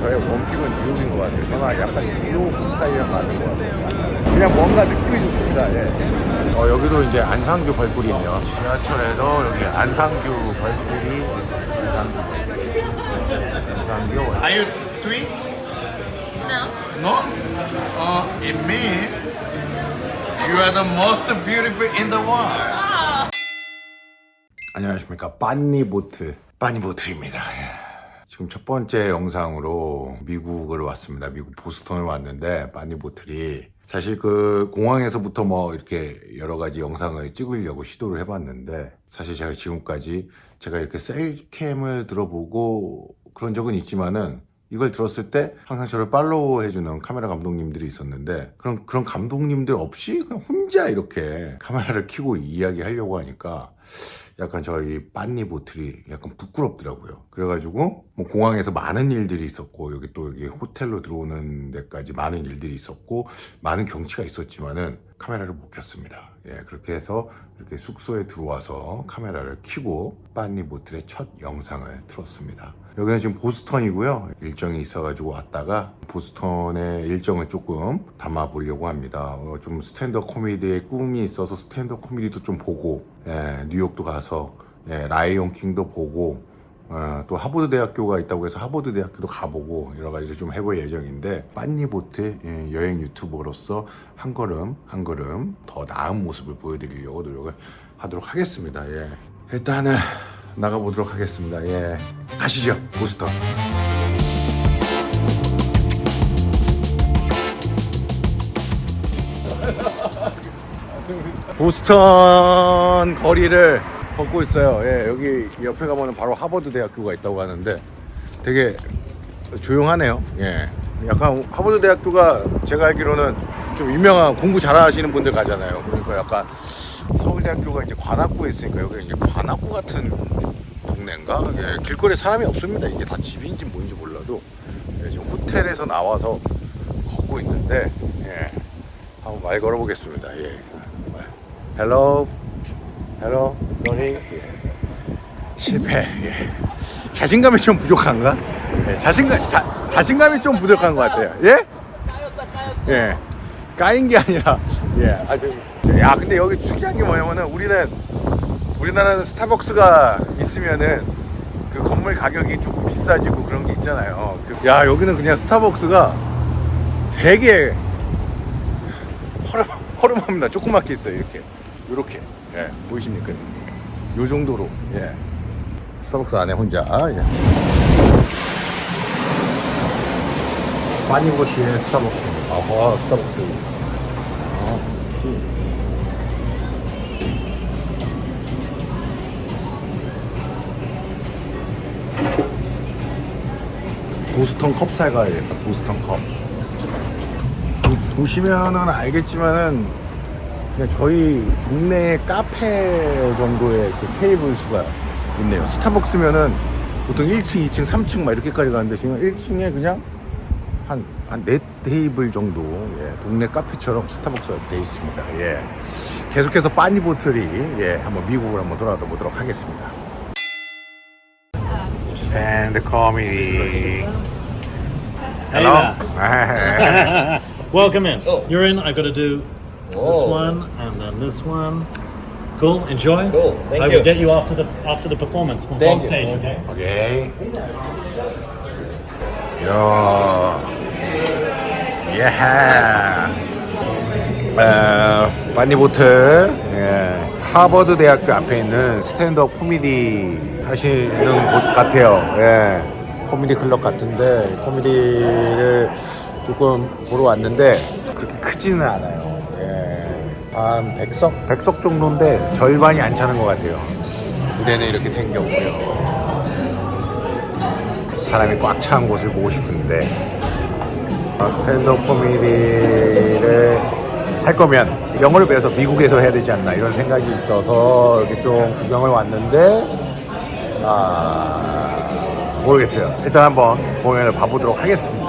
저의 원픽은 뉴욕인 것 같아요. 저는 약간 뉴욕 스타일이랑 맞는 것 같아요. 그냥 뭔가 느낌이 좋습니다. 예. 어, 여기도 이제 안상규 벌꿀이 있네요. 지하철에도 여기 안상규 벌꿀이 안상규. 안상규. Are you twins? No. No? Uh, it means you are the most beautiful in the world. 안녕하십니까 빠니보트 빠니보트입니다 예. 지금 첫 번째 영상으로 미국을 왔습니다. 미국 보스턴을 왔는데 빠니보틀이. 사실 그 공항에서부터 뭐 이렇게 여러 가지 영상을 찍으려고 시도를 해봤는데 사실 제가 지금까지 제가 이렇게 셀캠을 들어보고 그런 적은 있지만은 이걸 들었을 때 항상 저를 팔로우 해주는 카메라 감독님들이 있었는데 그런 그런 감독님들 없이 그냥 혼자 이렇게 카메라를 켜고 이야기하려고 하니까 약간 저희 빤니 보틀이 약간 부끄럽더라고요. 그래가지고 뭐 공항에서 많은 일들이 있었고 여기 또 여기 호텔로 들어오는 데까지 많은 일들이 있었고 많은 경치가 있었지만은 카메라를 못 켰습니다. 예, 그렇게 해서 이렇게 숙소에 들어와서 카메라를 켜고 빤니 보틀의 첫 영상을 틀었습니다. 여기는 지금 보스턴이고요. 일정이 있어가지고 왔다가 보스턴의 일정을 조금 담아보려고 합니다. 어, 좀 스탠드업 코미디의 꿈이 있어서 스탠드업 코미디도 좀 보고, 예, 뉴욕도 가서 예, 라이온 킹도 보고, 어, 또 하버드 대학교가 있다고 해서 하버드 대학교도 가보고 여러 가지를 좀 해볼 예정인데 빤니보트 예, 여행 유튜버로서 한 걸음 한 걸음 더 나은 모습을 보여드리려고 노력을 하도록 하겠습니다. 예. 일단은 나가보도록 하겠습니다. 예. 가시죠, 보스턴. 보스턴 거리를 걷고 있어요. 예, 여기 옆에 가면 바로 하버드 대학교가 있다고 하는데 되게 조용하네요. 예. 약간 하버드 대학교가 제가 알기로는 좀 유명한 공부 잘하시는 분들 가잖아요. 그러니까 약간 서울대학교가 이제 관악구에 있으니까 여기 이제 관악구 같은 동네인가? 예, 길거리에 사람이 없습니다. 이게 다 집인지 뭔지 몰라도 예, 지금 호텔에서 나와서 걷고 있는데 예, 한번 말 걸어보겠습니다. 예. 헬로 헬로 예. 실패 예. 자신감이 좀 부족한가? 예, 자신감 자, 자신감이 좀 부족한 것 같아요. 예? 예. 까인 게 아니라 예 아주 야 근데 여기 특이한 게 뭐냐면은 우리는 우리나라는 스타벅스가 있으면은 그 건물 가격이 조금 비싸지고 그런 게 있잖아요. 그- 야 여기는 그냥 스타벅스가 되게 허름 허름합니다. 조그맣게 있어요 이렇게 이렇게 예 보이십니까? 요 정도로 예 스타벅스 안에 혼자 예. 파니보시의 스타벅스입니다. 아, 스타벅스. 아, 티. 보스턴 컵 사가야겠다. 보스턴 컵. 보- 보시면은 알겠지만은 그냥 저희 동네 카페 정도의 그 테이블 수가 있네요. 스타벅스면은 보통 1층, 2층, 3층 막 이렇게까지 가는데 지금 1층에 그냥 한, 한네 테이블 정도, 예, 동네 카페처럼 스타벅스가 돼 있습니다. 예. 계속해서 빠니보틀이, 예, 한번 미국을 한번 돌아다 보도록 하겠습니다. 샌드 코미디. Hey there. Welcome in. You're in. I got to do this one and then this one. Cool. Enjoy. Cool, thank I you. will get you after the after the performance on Thank you. stage. Okay. 오케이. 야. 예하. 어, 바니보트. 예. 하버드 대학교 앞에 있는 스탠드업 코미디 하시는 곳 같아요. 예. 코미디 클럽 같은데 코미디를 조금 보러 왔는데 그렇게 크지는 않아요. 예. 한 100석? 100석 정도인데 절반이 안 차는 것 같아요. 무대는 이렇게 생겼고요. 사람이 꽉 찬 곳을 보고 싶은데 어, 스탠드업 코미디를 할 거면 영어를 배워서 미국에서 해야 되지 않나 이런 생각이 있어서 이렇게 좀 구경을 왔는데 아 모르겠어요. 일단 한번 공연을 봐보도록 하겠습니다.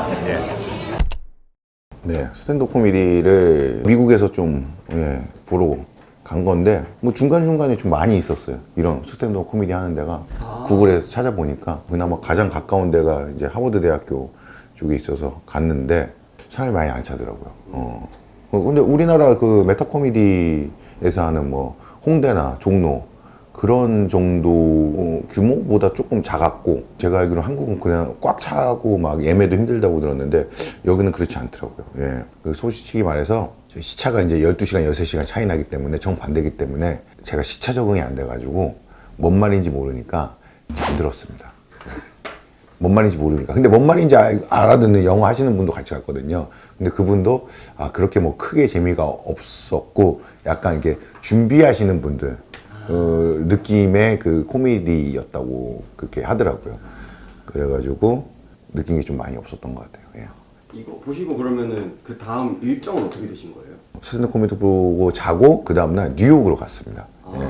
예. 네, 스탠드업 코미디를 미국에서 좀 예, 보러 간 건데 뭐 중간 중간에 좀 많이 있었어요. 이런 스탠드업 코미디 하는 데가 구글에서 찾아보니까 그나마 가장 가까운 데가 이제 하버드 대학교 쪽에 있어서 갔는데 사람이 많이 안 차더라고요. 어. 어, 근데 우리나라 그 메타 코미디에서 하는 뭐 홍대나 종로 그런 정도 어, 규모보다 조금 작았고 제가 알기로 한국은 그냥 꽉 차고 막 예매도 힘들다고 들었는데 여기는 그렇지 않더라고요. 예. 그 솔직히 말해서 저희 시차가 이제 12시간, 6시간 차이 나기 때문에 정반대기 때문에 제가 시차 적응이 안 돼가지고 뭔 말인지 모르니까 잠들었습니다. 뭔 말인지 모르니까. 근데 뭔 말인지 알- 알아듣는 영어 하시는 분도 같이 갔거든요. 근데 그분도 아, 그렇게 뭐 크게 재미가 없었고 약간 이렇게 준비하시는 분들 어, 느낌의 그 코미디였다고 그렇게 하더라고요. 그래가지고 느낀 게 좀 많이 없었던 것 같아요. 예. 이거 보시고 그러면은 그 다음 일정은 어떻게 되신 거예요? 스탠드 코미디 보고 자고 그 다음날 뉴욕으로 갔습니다. 예.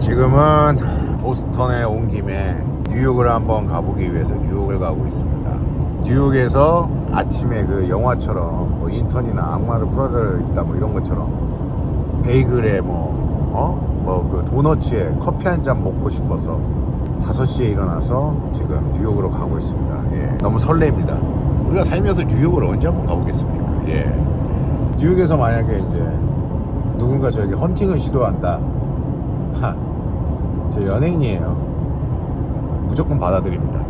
지금은 보스턴에 온 김에 뉴욕을 한번 가보기 위해서 뉴욕을 가고 있습니다. 뉴욕에서 아침에 그 영화처럼 뭐 인턴이나 악마를 풀어져 있다 뭐 이런 것처럼 베이글에 뭐, 어? 뭐 그 도너츠에 커피 한 잔 먹고 싶어서 5시에 일어나서 지금 뉴욕으로 가고 있습니다. 예. 너무 설레입니다. 우리가 살면서 뉴욕을 언제 한번 가보겠습니까? 예. 뉴욕에서 만약에 이제 누군가 저에게 헌팅을 시도한다. 하, 저 연예인이에요. 무조건 받아들입니다.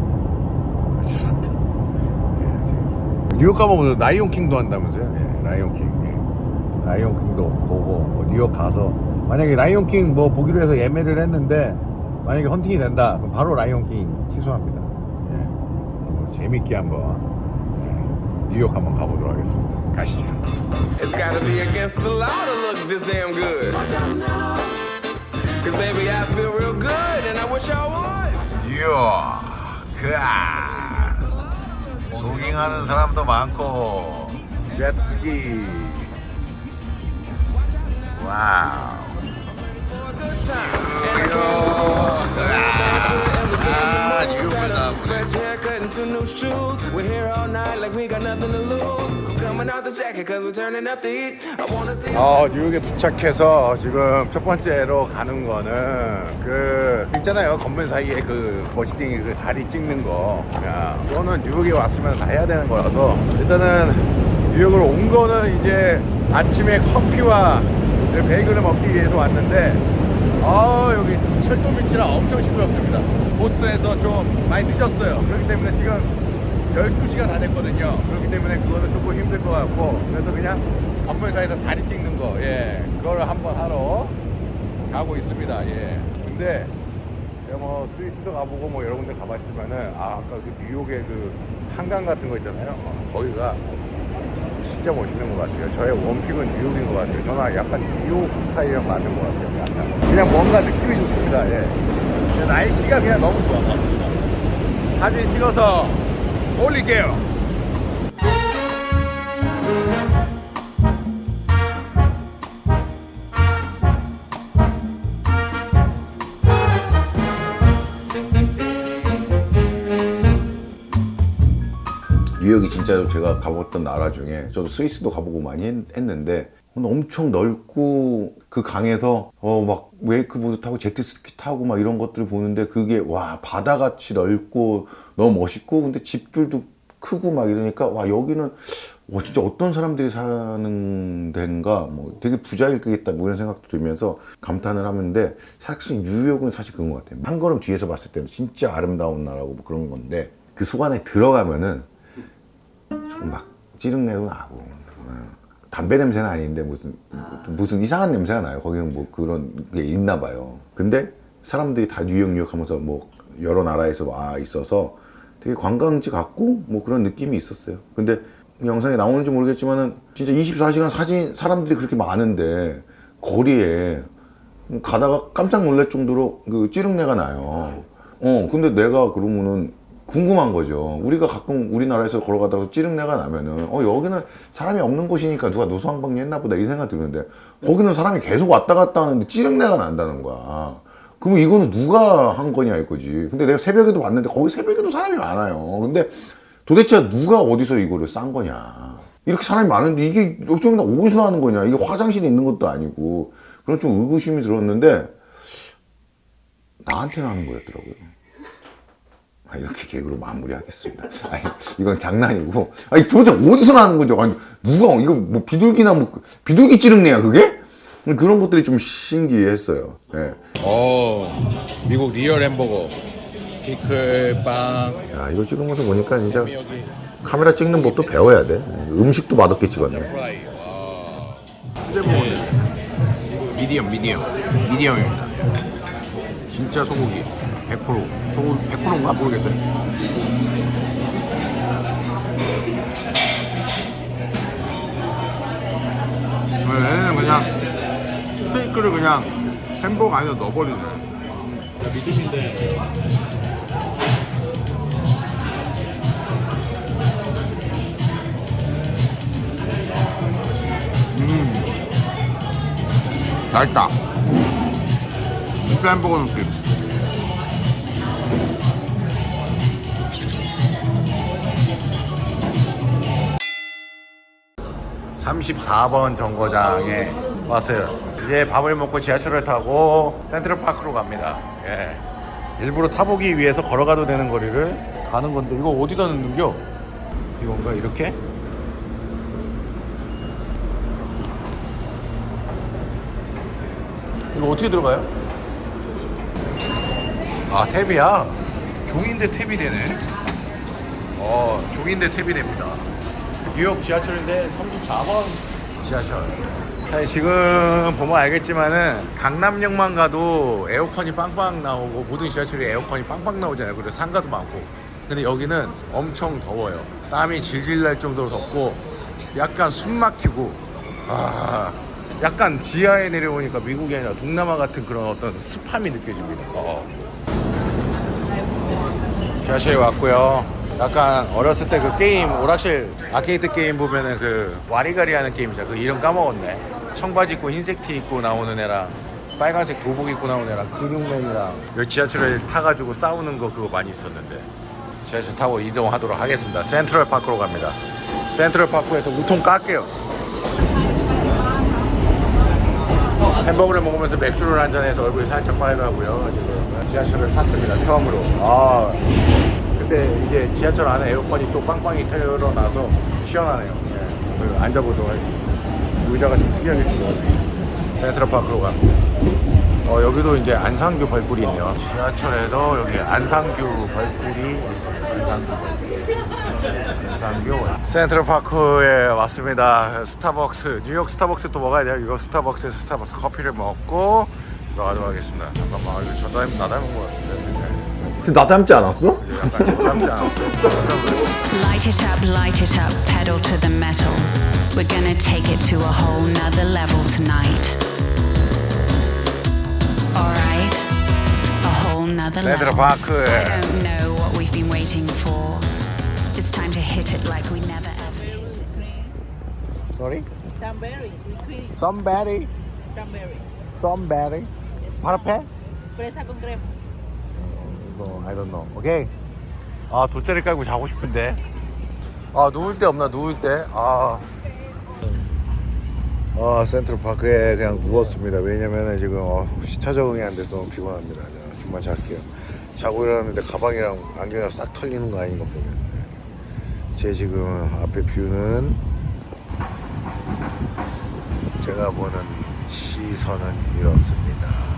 예. 뉴욕 가면 라이온 킹도 한다면서요? 예, 라이온 킹. 예. 라이온 킹도 보고 뭐 뉴욕 가서 만약에 라이온 킹 뭐 보기로 해서 예매를 했는데 만약에 헌팅이 된다. 그럼 바로 라이온 킹 취소합니다. 예. 한번 재밌게 한번 예, 뉴욕 한번 가보도록 하겠습니다. 가시죠. It's gotta be against the law to look this damn good. Cause baby, I feel real good and I wish I would. 뉴욕 그아 조깅하는 사람도 많고 제트스키 Ah, 어, 뉴욕에 도착해서 지금 첫 번째로 가는 거는 그 있잖아요 건물 사이에 그 머시킹이 그 다리 찍는 거. 야, 이거는 뉴욕에 왔으면 다 해야 되는 거라서 일단은 뉴욕으로 온 거는 이제 아침에 커피와 베이글을 먹기 위해서 왔는데 아 여기 철도 밑이라 엄청 시끄럽습니다. 보스턴에서 좀 많이 늦었어요. 그렇기 때문에 지금 12시가 다 됐거든요. 그렇기 때문에 그거는 조금 힘들 것 같고 그래서 그냥 건물 사이에서 다리 찍는 거, 예, 그거를 한번 하러 가고 있습니다. 예. 근데 뭐 스위스도 가보고 뭐 여러 군데 가봤지만은 아, 아까 그 뉴욕의 그 한강 같은 거 있잖아요. 어, 거기가 진짜 멋있는 것 같아요. 저의 원픽은 뉴욕인 것 같아요. 저는 약간 뉴욕 스타일이랑 맞는 것 같아요. 약간 그냥 뭔가 느낌이 좋습니다. 예. 날씨가 그냥 너무 좋아. 사진 찍어서 올릴게요. 뉴욕이 진짜 제가 가봤던 나라 중에 저도 스위스도 가보고 많이 했, 는데 엄청 넓고 그 강에서 어 막 웨이크보드 타고 제트스키 타고 막 이런 것들을 보는데 그게 와 바다같이 넓고 너무 멋있고 근데 집들도 크고 막 이러니까 와 여기는 와 진짜 어떤 사람들이 사는 데인가? 뭐 되게 부자일 거겠다 뭐 이런 생각도 들면서 감탄을 하는데 사실 뉴욕은 사실 그런 것 같아요. 한 걸음 뒤에서 봤을 때는 진짜 아름다운 나라고 뭐 그런 건데 그 속 안에 들어가면은 막 찌릉내도 나고 어, 담배 냄새는 아닌데 무슨 무슨 이상한 냄새가 나요. 거기는 뭐 그런 게 있나 봐요. 근데 사람들이 다 뉴욕 뉴욕 하면서 뭐 여러 나라에서 와 있어서 되게 관광지 같고 뭐 그런 느낌이 있었어요. 근데 영상에 나오는지 모르겠지만은 진짜 24시간 사진 사람들이 그렇게 많은데 거리에 가다가 깜짝 놀랄 정도로 그 찌릉내가 나요. 어, 근데 내가 그러면은 궁금한 거죠. 우리가 가끔 우리나라에서 걸어가다가 찌릉내가 나면은 어 여기는 사람이 없는 곳이니까 누가 누수한방류 했나 보다 이 생각 드는데 거기는 사람이 계속 왔다 갔다 하는데 찌릉내가 난다는 거야. 그러면 이거는 누가 한 거냐 이거지. 근데 내가 새벽에도 봤는데 거기 새벽에도 사람이 많아요. 근데 도대체 누가 어디서 이거를 싼 거냐. 이렇게 사람이 많은데 이게 어쩌면 어디서 나는 거냐. 이게 화장실에 있는 것도 아니고 그런 좀 의구심이 들었는데 나한테 나는 거였더라고요. 아, 이렇게 개그로 마무리하겠습니다. 아니, 이건 장난이고. 아니, 도대체 어디서 나는 거죠? 아니, 누가, 이거 뭐 비둘기나 뭐, 비둘기 찌릉내야, 그게? 그런 것들이 좀 신기했어요. 예. 오, 미국 리얼 햄버거. 피클 빵. 야, 이거 찍으면서 보니까 진짜 카메라 찍는 법도 배워야 돼. 음식도 맛없게 찍었네. 프라이. 와. 미디엄, 미디엄. 미디엄입니다. 진짜 소고기. 100%. 소고기 100%인가 모르겠어요. 얘는 그냥 스테이크를 그냥 햄버거 안에 넣어버리네. 믿으신데 맛있다. 진짜 햄버거 느낌. 삼십사 번 정거장에 왔어요. 이제 밥을 먹고 지하철을 타고 센트럴파크로 갑니다. 예. 일부러 타보기 위해서 걸어가도 되는 거리를 가는 건데 이거 어디다 넣는겨? 이건가 이렇게? 이거 어떻게 들어가요? 아 탭이야. 종인데 탭이 되네. 어 종인데 탭이 됩니다. 뉴욕 지하철인데 34번 지하철. 사실 지금 보면 알겠지만은 강남역만 가도 에어컨이 빵빵 나오고 모든 지하철이 에어컨이 빵빵 나오잖아요. 그리고 상가도 많고. 근데 여기는 엄청 더워요. 땀이 질질 날 정도로 덥고 약간 숨 막히고 아 약간 지하에 내려오니까 미국이 아니라 동남아 같은 그런 어떤 습함이 느껴집니다. 어. 지하철에 왔고요. 약간 어렸을 때 그 게임 오락실 아케이드 게임 보면은 그 와리가리 하는 게임이죠. 그 이름 까먹었네. 청바지 입고 흰색 티 입고 나오는 애랑 빨간색 도복 입고 나오는 애랑 근육맨이랑 여기 지하철을 타가지고 싸우는 거 그거 많이 있었는데 지하철 타고 이동하도록 하겠습니다. 센트럴 파크로 갑니다. 센트럴 파크에서 우통 깎게요. 햄버거를 먹으면서 맥주를 한잔해서 얼굴이 살짝 빨가고요. 지금 지하철을 탔습니다. 처음으로. 아 근데 이제 지하철 안에 에어컨이 또 빵빵히 틀어놔서 시원하네요. 예. 그리고 앉아보도록 할게요. 의자가 좀 특이하게 생겼네. 센트럴파크로 갑니다. 어, 여기도 이제 안상규 발굴이 있네요. 지하철에도 여기 안상규 발굴이 있습니다. 안상규 발굴. 안상규. 센트럴파크에 왔습니다. 스타벅스, 뉴욕 스타벅스 또 먹어야 돼요. 이거 스타벅스에서 스타벅스 커피를 먹고 들어가도록 하겠습니다. 잠깐만, 이거 저 닮, 나 닮은 것 같은데. 나 닮지 않았어? 약간 저 닮지 않았어요? Light it up, light it up, pedal to the metal. We're gonna take it to a whole nother level tonight. Alright, a whole nother level. 센트럴파크에 I don't know what we've been waiting for. It's time to hit it like we never ever hit it. Sorry? Cranberry, with cream, Somebody, cranberry. somebody. 파라페? Fresa con crema. So I don't know. 오케이. 아 돗자리 깔고 자고 싶은데. 아 누울 데 없나 누울 때. 아. 아 센트럴 파크에 그냥 누웠습니다. 왜냐면은 지금 어, 시차 적응이 안 돼서 너무 피곤합니다. 자, 좀만 잘게요. 자고 일어났는데 가방이랑 안경이 싹 털리는 거 아닌가 보면. 제 지금 앞에 뷰는 제가 보는 시선은 이렇습니다.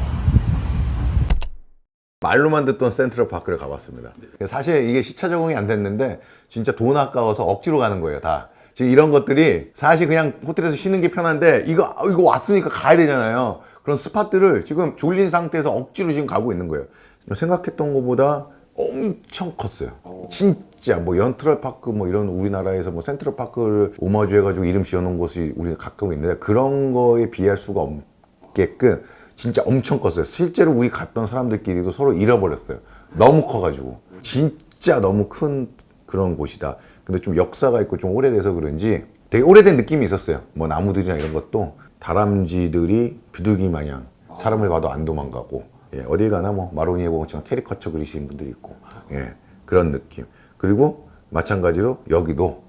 말로만 듣던 센트럴 파크를 가봤습니다. 사실 이게 시차 적응이 안 됐는데 진짜 돈 아까워서 억지로 가는 거예요, 다. 지금 이런 것들이 사실 그냥 호텔에서 쉬는 게 편한데 이거 아, 이거 왔으니까 가야 되잖아요. 그런 스팟들을 지금 졸린 상태에서 억지로 지금 가고 있는 거예요. 생각했던 것보다 엄청 컸어요. 진짜 뭐 연트럴 파크 뭐 이런 우리나라에서 뭐 센트럴 파크를 오마주 해 가지고 이름 지어 놓은 곳이 우리가 가끔 있는데 그런 거에 비할 수가 없게끔 진짜 엄청 컸어요. 실제로 우리 갔던 사람들끼리도 서로 잃어버렸어요. 너무 커가지고 진짜 너무 큰 그런 곳이다. 근데 좀 역사가 있고 좀 오래돼서 그런지 되게 오래된 느낌이 있었어요. 뭐 나무들이나 이런 것도 다람쥐들이 비둘기 마냥 사람을 봐도 안 도망가고 예, 어딜 가나 뭐 마로니에 공처럼 캐리커처 그리시는 분들이 있고 예, 그런 느낌. 그리고 마찬가지로 여기도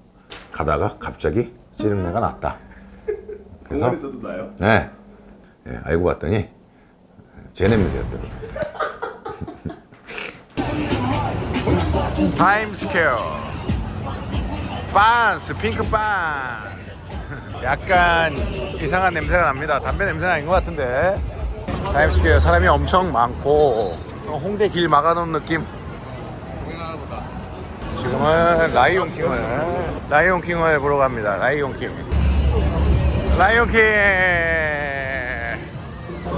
가다가 갑자기 찌릉내가 났다. 그래서 공원에서도 나요? 네. 예, 알고 봤더니 제 냄새였더라고요. 타임스퀘어. 반스 핑크 반 약간 이상한 냄새가 납니다. 담배 냄새는 아닌 것 같은데. 타임스퀘어 사람이 엄청 많고 홍대 길 막아놓은 느낌. 지금은 라이온킹을 라이온킹을 보러 갑니다. 라이온킹. 라이온킹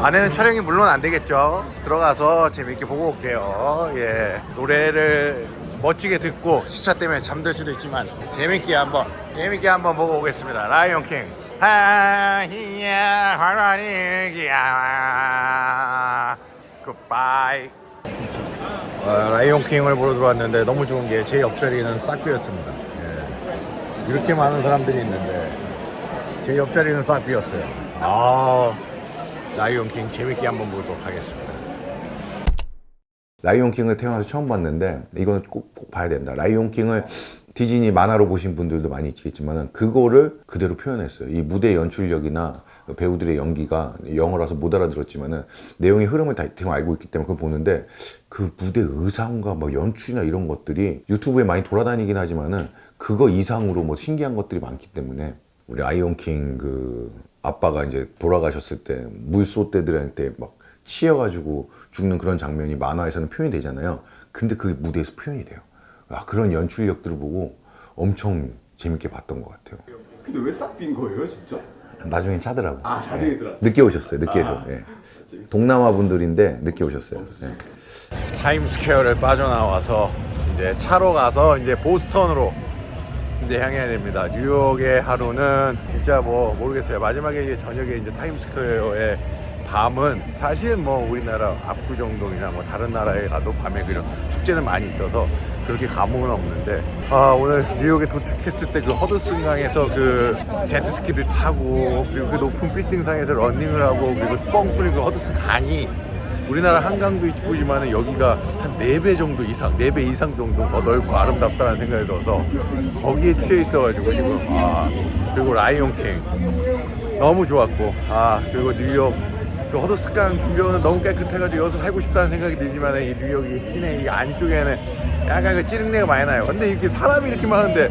안에는 촬영이 물론 안 되겠죠. 들어가서 재밌게 보고 올게요. 예. 노래를 멋지게 듣고 시차 때문에 잠들 수도 있지만 재밌게 한번 재밌게 한번 보고 오겠습니다. 라이온 킹. 하이야 화라니기야 굿바이 어, 라이온 킹을 보러 들어왔는데 너무 좋은 게 제 옆자리는 싹 비었습니다. 예. 이렇게 많은 사람들이 있는데 제 옆자리는 싹 비었어요. 아 라이온 킹 재밌게 한번 보도록 하겠습니다. 라이온 킹을 태어나서 처음 봤는데 이거는 꼭, 꼭 봐야 된다. 라이온 킹을 디즈니 만화로 보신 분들도 많이 있겠지만은 그거를 그대로 표현했어요. 이 무대 연출력이나 배우들의 연기가 영어라서 못 알아들었지만은 내용의 흐름을 다 대충 알고 있기 때문에 그걸 보는데 그 무대 의상과 뭐 연출이나 이런 것들이 유튜브에 많이 돌아다니긴 하지만은 그거 이상으로 뭐 신기한 것들이 많기 때문에 우리 아이온 킹 그 아빠가 이제 돌아가셨을 때 물소떼들한테 막 치여가지고 죽는 그런 장면이 만화에서는 표현이 되잖아요. 근데 그게 무대에서 표현이 돼요. 아, 그런 연출력들을 보고 엄청 재밌게 봤던 것 같아요. 근데 왜 싹 빈 거예요, 진짜? 나중엔 차더라고. 아, 나중에 예. 들어왔어요? 늦게 오셨어요. 늦게서. 예. 동남아 분들인데 늦게 오셨어요. 예. 타임스퀘어를 빠져나와서 이제 차로 가서 이제 보스턴으로 이제 향해야 됩니다. 뉴욕의 하루는 진짜 뭐 모르겠어요. 마지막에 이제 저녁에 이제 타임스퀘어의 밤은 사실 뭐 우리나라 압구정동이나 뭐 다른 나라에 가도 밤에 그런 축제는 많이 있어서 그렇게 감흥은 없는데 아 오늘 뉴욕에 도착했을 때 그 허드슨 강에서 그 제트스키를 타고 그리고 그 높은 빌딩 상에서 러닝을 하고 그리고 뻥 뚫린 그 허드슨 강이 우리나라 한강도 이쁘지만 여기가 한 4배 정도 이상, 4배 이상 정도 더 넓고 아름답다는 생각이 들어서 거기에 취해 있어가지고 지금 아 그리고 라이온킹 너무 좋았고 아 그리고 뉴욕. 그 허드스강 주변은 너무 깨끗해가지고 여기서 살고 싶다는 생각이 들지만 이 뉴욕 이 시내 이 안쪽에는 약간 그 찌릉내가 많이 나요. 근데 이렇게 사람이 이렇게 많은데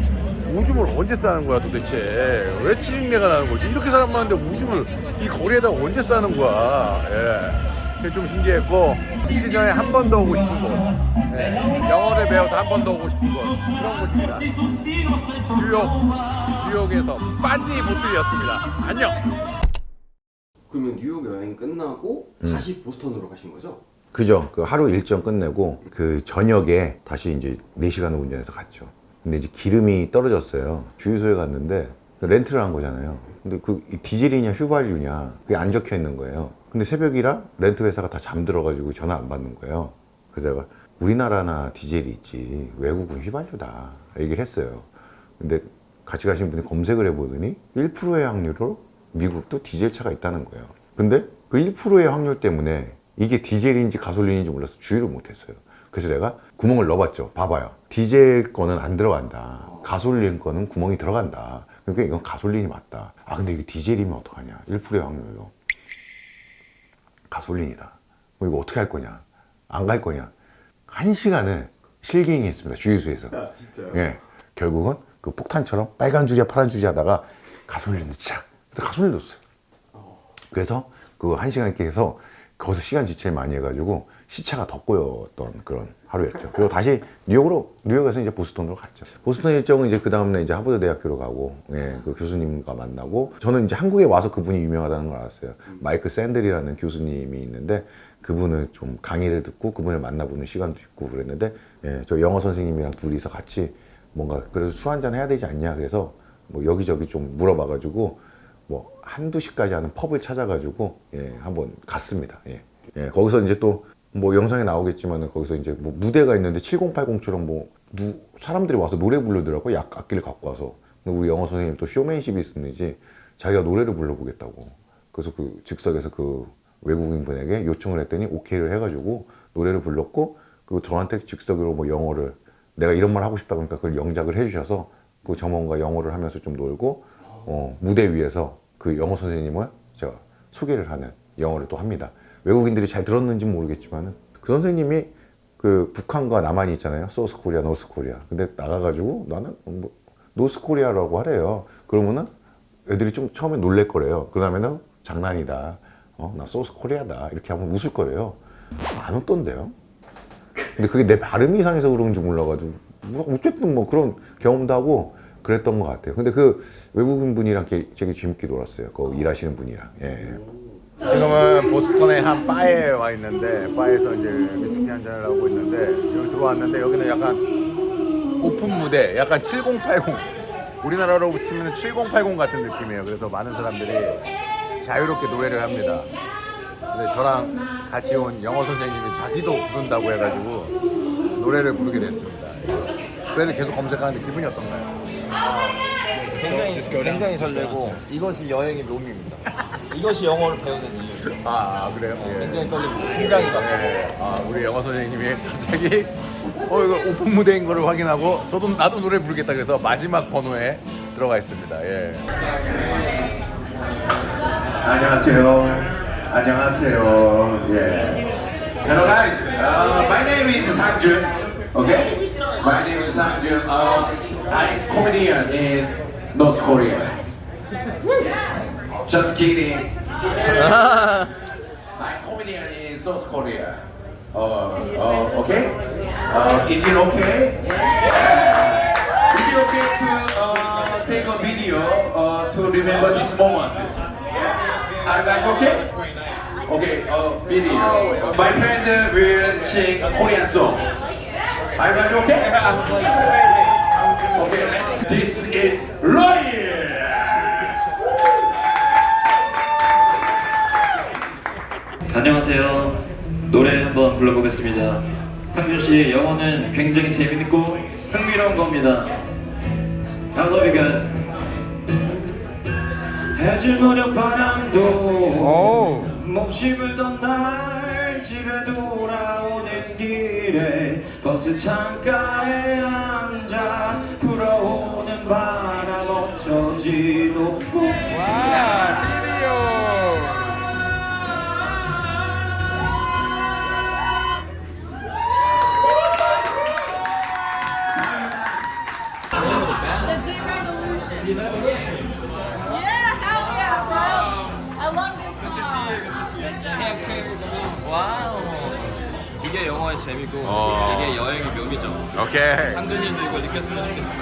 오줌을 언제 싸는 거야 도대체? 왜 찌릉내가 나는 거지? 이렇게 사람 많은데 오줌을 이 거리에다 언제 싸는 거야? 예. 좀 신기했고 죽기 전에 한 번 더 오고 싶은 곳 예. 영어를 배워서 한 번 더 오고 싶은 곳 그런 곳입니다 뉴욕 뉴욕에서 빤니 보틀이었습니다 안녕 그러면 뉴욕 여행 끝나고 다시 보스턴으로 가신 거죠? 그죠. 그 하루 일정 끝내고 그 저녁에 다시 이제 4시간을 운전해서 갔죠. 근데 이제 기름이 떨어졌어요. 주유소에 갔는데 렌트를 한 거잖아요. 근데 그 디젤이냐 휘발유냐 그게 안 적혀 있는 거예요. 근데 새벽이라 렌트 회사가 다 잠들어가지고 전화 안 받는 거예요. 그래서 내가 우리나라나 디젤이 있지 외국은 휘발유다 얘기를 했어요. 근데 같이 가신 분이 검색을 해보더니 1%의 확률로 미국도 디젤 차가 있다는 거예요. 근데 그 1%의 확률 때문에 이게 디젤인지 가솔린인지 몰라서 주의를 못했어요. 그래서 내가 구멍을 넣어봤죠. 봐봐요. 디젤 거는 안 들어간다. 가솔린 거는 구멍이 들어간다. 그러니까 이건 가솔린이 맞다. 아 근데 이게 디젤이면 어떡하냐? 1%의 확률로 가솔린이다. 뭐 이거 어떻게 할 거냐? 안 갈 거냐? 한 시간을 실갱이했습니다. 주유소에서. 아, 진짜요? 예. 결국은 그 폭탄처럼 빨간 줄이야 파란 줄이 하다가 가솔린 넣자. 그래서 가솔린 넣었어요. 그래서 그 한 시간 해서 거기서 시간 지체를 많이 해가지고 시차가 더 꼬였던 그런 하루였죠. 그리고 다시 뉴욕으로 뉴욕에서 이제 보스턴으로 갔죠. 보스턴 일정은 이제 그 다음날 이제 하버드 대학교로 가고 예, 그 교수님과 만나고 저는 이제 한국에 와서 그분이 유명하다는 걸 알았어요. 마이클 샌들이라는 교수님이 있는데 그분을 좀 강의를 듣고 그분을 만나보는 시간도 있고 그랬는데 예, 저 영어 선생님이랑 둘이서 같이 뭔가 그래도 술 한잔 해야 되지 않냐 그래서 뭐 여기저기 좀 물어봐가지고 뭐 한두 시까지 하는 펍을 찾아가지고 예, 한번 갔습니다. 예. 예, 거기서 이제 또 뭐 영상에 나오겠지만은 거기서 이제 뭐 무대가 있는데 7080처럼 뭐 누, 사람들이 와서 노래 부르더라고 약 악기를 갖고 와서. 근데 우리 영어 선생님 또 쇼맨십이 있었는지 자기가 노래를 불러보겠다고. 그래서 그 즉석에서 그 외국인 분에게 요청을 했더니 오케이를 해가지고 노래를 불렀고 그리고 저한테 즉석으로 뭐 영어를 내가 이런 말 하고 싶다 그러니까 그걸 영작을 해주셔서 그 점원과 영어를 하면서 좀 놀고 어, 무대 위에서 그 영어 선생님을 제가 소개를 하는 영어를 또 합니다. 외국인들이 잘 들었는지 모르겠지만 그 선생님이 그 북한과 남한이 있잖아요. 소스 코리아, 노스 코리아. 근데 나가가지고 나는 뭐 노스 코리아라고 하래요. 그러면은 애들이 좀 처음에 놀랄 거래요. 그러면은 장난이다. 어, 나 소스 코리아다. 이렇게 하면 웃을 거래요. 안 웃던데요. 근데 그게 내 발음 이상해서 그런지 몰라가지고 뭐 어쨌든 뭐 그런 경험도 하고 그랬던 것 같아요. 근데 그 외국인 분이랑 되게 재밌게 놀았어요. 그 일하시는 분이랑. 예. 지금은 보스턴의 한 바에 와 있는데 바에서 이제 위스키 한 잔을 하고 있는데 여기 들어왔는데 여기는 약간 오픈 무대, 약간 7080 우리나라로 치면 7080 같은 느낌이에요. 그래서 많은 사람들이 자유롭게 노래를 합니다. 근데 저랑 같이 온 영어 선생님이 자기도 부른다고 해가지고 노래를 부르게 됐습니다. 노래를 계속 검색하는데 기분이 어떤가요? 굉장히 굉장히 설레고 이것이 여행의 묘미입니다. 이것이 영어를 배우는 이유. 아, 아, 그래요? 예. 굉장히 떨립니다. 심장이 막. 네. 아, 우리 영어 선생님이 갑자기 어 이거 오픈 무대인 거를 확인하고 저도 나도 노래 부르겠다 그래서 마지막 번호에 들어가 있습니다. 예. 안녕하세요. 안녕하세요. 예. Hello guys. Uh, my name is Sangjun. Okay? My name is Sangjun. Uh, I'm comedian in North Korea. Just kidding. I'm comedian in South Korea. Uh, uh, okay? Uh, is it okay? Is it okay to uh, take a video uh, to remember this moment? Are you guys okay? Okay, uh, video. My friend will sing a Korean song. Are you guys okay? Okay, this is Roy! 안녕하세요. 노래 한번 불러보겠습니다. 상준 씨의 영어는 굉장히 재밌고 흥미로운 겁니다. I love you guys. 해질 저녁 바람도 몹시 불던 날 집에 돌아오는 길에 버스 창가에 앉아 불어오는 바람 어쩌지도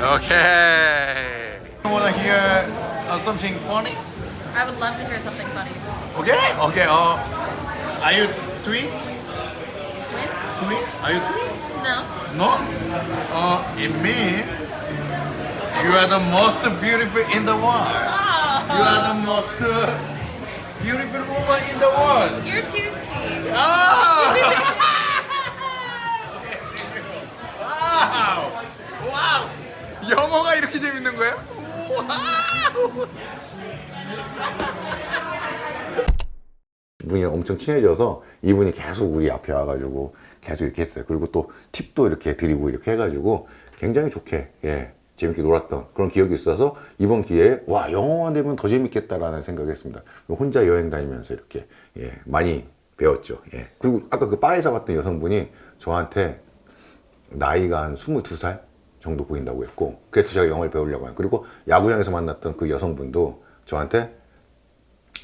Okay. I want to hear uh, something funny. I would love to hear something funny. Okay, okay. Uh, are you twins? Twins? Twins? Are you twins? No. No? Uh, in me, you are the most beautiful in the world. Oh. You are the most uh, beautiful woman in the world. You're too sweet. Ah! 영어가 이렇게 재밌는 거예요? 와우! 이분이랑 엄청 친해져서 이분이 계속 우리 앞에 와가지고 계속 이렇게 했어요. 그리고 또 팁도 이렇게 드리고 이렇게 해가지고 굉장히 좋게 예 재밌게 놀았던 그런 기억이 있어서 이번 기회에 와 영어만 되면 더 재밌겠다라는 생각을 했습니다. 혼자 여행 다니면서 이렇게 예 많이 배웠죠. 예 그리고 아까 그 바에서 봤던 여성분이 저한테 나이가 한 22살 정도 보인다고 했고 그래서 제가 영어를 배우려고 해요. 그리고 야구장에서 만났던 그 여성분도 저한테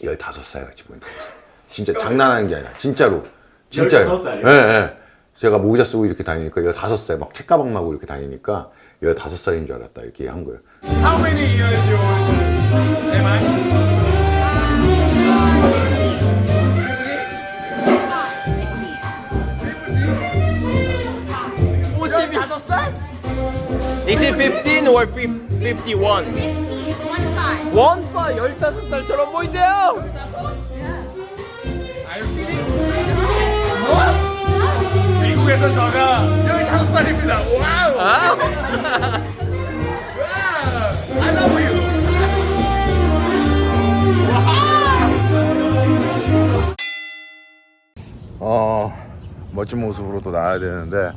15살 같이 보인다고 했어요. 진짜 장난하는 게 아니라 진짜로 진짜요. 15살이요? 예, 예. 제가 모자 쓰고 이렇게 다니니까 15살 막 책가방 마고 이렇게 다니니까 15살인 줄 알았다 이렇게 한 거예요. How many years you am I? 15 or 51? 15, one five. 원파 15살처럼 보인대요. 미국에서 저가 15살입니다. 와우! 아? I love you. 어, 멋진 모습으로 또 나와야 되는데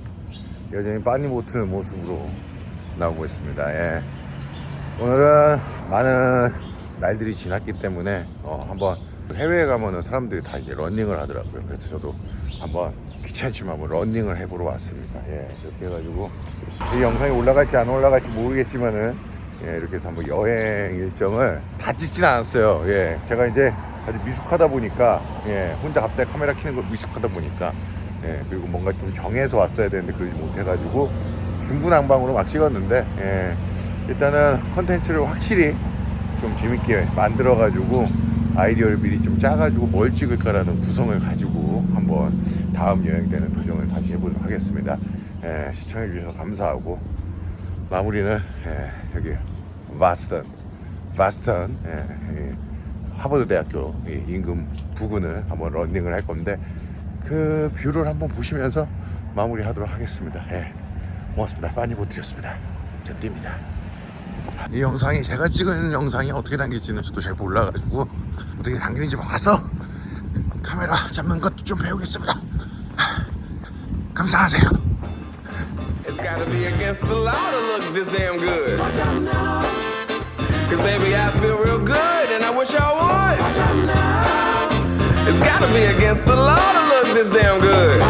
여전히 빠니보트 모습으로 나오고 있습니다. 예. 오늘은 많은 날들이 지났기 때문에 어, 한번 해외에 가면은 사람들이 다 이제 러닝을 하더라고요. 그래서 저도 한번 귀찮지만 한번 러닝을 해보러 왔습니다. 예, 이렇게 해가지고 이 영상이 올라갈지 안 올라갈지 모르겠지만은 예, 이렇게 해서 한번 여행 일정을 다 찍진 않았어요. 예, 제가 이제 아직 미숙하다 보니까 예, 혼자 갑자기 카메라 켜는 거 미숙하다 보니까 예, 그리고 뭔가 좀 정해서 왔어야 되는데 그러지 못해가지고 중구난방으로 막 찍었는데 예, 일단은 컨텐츠를 확실히 좀 재밌게 만들어 가지고 아이디어를 미리 좀 짜가지고 뭘 찍을까라는 구성을 가지고 한번 다음 여행 때는 도전을 다시 해보도록 하겠습니다. 예, 시청해 주셔서 감사하고 마무리는 예, 여기 바스턴, 바스턴 예, 이 하버드 대학교 이 인근 부근을 한번 런닝을 할 건데 그 뷰를 한번 보시면서 마무리하도록 하겠습니다. 예, 고맙습니다. 많이 보드렸습니다. 전 뜁니다. 이 영상이 제가 찍은 영상이 어떻게 당길지는 저도 잘 몰라가지고 어떻게 당기는지 봐서 카메라 잡는 것도 좀 배우겠습니다. 감사하세요. It's gotta be against the law to look this damn good. Cause baby, I feel real good and I wish I would. It's gotta be against the law to look this damn good.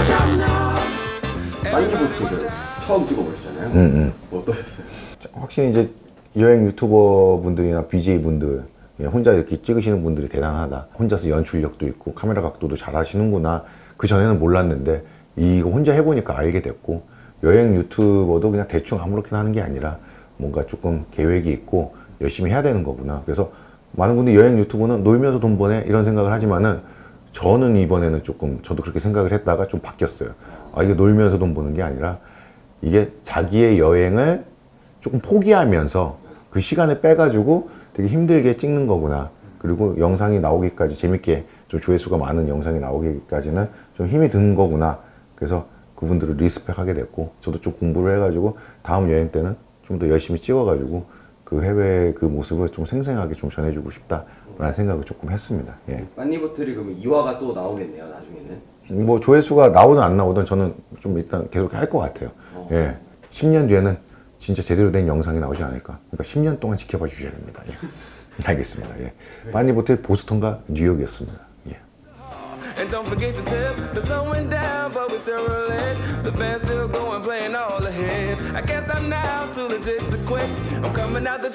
빠니보트 처음 찍어보셨잖아요. 어떠셨어요? 확실히 이제 여행 유튜버 분들이나 BJ 분들 예, 혼자 이렇게 찍으시는 분들이 대단하다. 혼자서 연출력도 있고 카메라 각도도 잘 하시는구나. 그 전에는 몰랐는데 이거 혼자 해보니까 알게 됐고 여행 유튜버도 그냥 대충 아무렇게나 하는 게 아니라 뭔가 조금 계획이 있고 열심히 해야 되는 거구나. 그래서 많은 분들이 여행 유튜브는 놀면서 돈 버네 이런 생각을 하지만은 저는 이번에는 조금 저도 그렇게 생각을 했다가 좀 바뀌었어요. 아 이게 놀면서 돈 버는 게 아니라 이게 자기의 여행을 조금 포기하면서 그 시간을 빼가지고 되게 힘들게 찍는 거구나. 그리고 영상이 나오기까지 재밌게 좀 조회수가 많은 영상이 나오기까지는 좀 힘이 든 거구나. 그래서 그분들을 리스펙하게 됐고 저도 좀 공부를 해가지고 다음 여행 때는 좀 더 열심히 찍어가지고 그 해외 그 모습을 좀 생생하게 좀 전해주고 싶다라는 생각을 조금 했습니다. 예. 빠니보틀이 그러면 2화가 또 나오겠네요, 나중에는. 뭐 조회수가 나오든 안 나오든 저는 좀 일단 계속 할 것 같아요. 예. 10년 뒤에는 진짜 제대로 된 영상이 나오지 않을까. 그러니까 10년 동안 지켜봐 주셔야 됩니다. 예. 알겠습니다. 예. 빠니보트의 보스턴과 뉴욕이었습니다. 예. And don't forget to tip, the sun went down, but we still rolling. The band's still going, playing all ahead. I guess I'm now too legit to quit. I'm coming out the